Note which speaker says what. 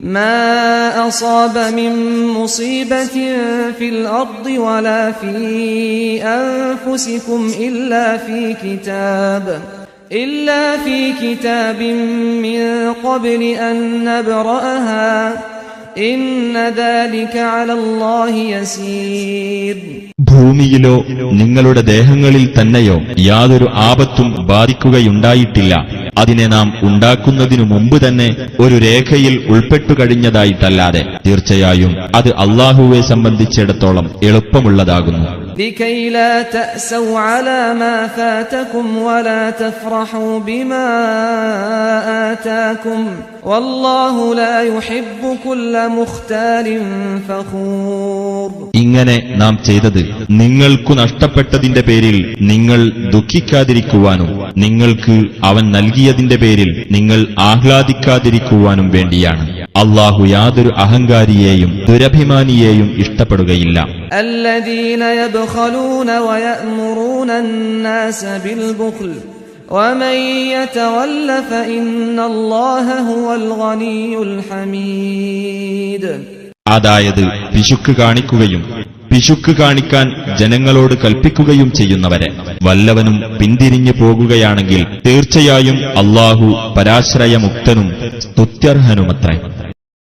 Speaker 1: ما أصاب من مصيبة في الأرض ولا في أنفسكم إلا في كتاب إلا في كتاب من قبل أن نبرأها إن ذلك على الله يسير
Speaker 2: ഭൂമിയിലോ നിങ്ങളുടെ ദേഹങ്ങളിൽ തന്നെയോ യാതൊരു ആപത്തും ബാധിക്കുകയുണ്ടായിട്ടില്ല അതിനെ നാം ഉണ്ടാക്കുന്നതിനു മുമ്പ് തന്നെ ഒരു രേഖയിൽ ഉൾപ്പെട്ടു കഴിഞ്ഞതായിട്ടല്ലാതെ തീർച്ചയായും അത് അള്ളാഹുവെ സംബന്ധിച്ചിടത്തോളം എളുപ്പമുള്ളതാകുന്നു
Speaker 1: لكي لا تأسوا على ما فاتكم ولا تفرحوا بما آتاكم والله لا يحب كل مختال فخور
Speaker 2: ഇങ്ങനെ നാം ചെയ്തത് നിങ്ങൾക്കു നഷ്ടപ്പെട്ടതിന്റെ പേരിൽ നിങ്ങൾ ദുഃഖിക്കാതിരിക്കുവാനും നിങ്ങൾക്ക് അവൻ നൽകിയതിന്റെ പേരിൽ നിങ്ങൾ ആഹ്ലാദിക്കാതിരിക്കുവാനും വേണ്ടിയാണ് അള്ളാഹു യാതൊരു അഹങ്കാരിയെയും ദുരഭിമാനിയെയും ഇഷ്ടപ്പെടുകയില്ല
Speaker 1: الذين يبخلون ويأمرون الناس بالبخل ومن يتول فإن الله هو الغني الحميد
Speaker 2: അതായത് പിശുക്ക് കാണിക്കുകയും പിശുക്ക് കാണിക്കാൻ ജനങ്ങളോട് കൽപ്പിക്കുകയും ചെയ്യുന്നവരെ. വല്ലവനും പിന്തിരിഞ്ഞു പോകുകയാണെങ്കിൽ തീർച്ചയായും അള്ളാഹു പരാശ്രയമുക്തനും സ്തുത്യർഹനുമത്രേ.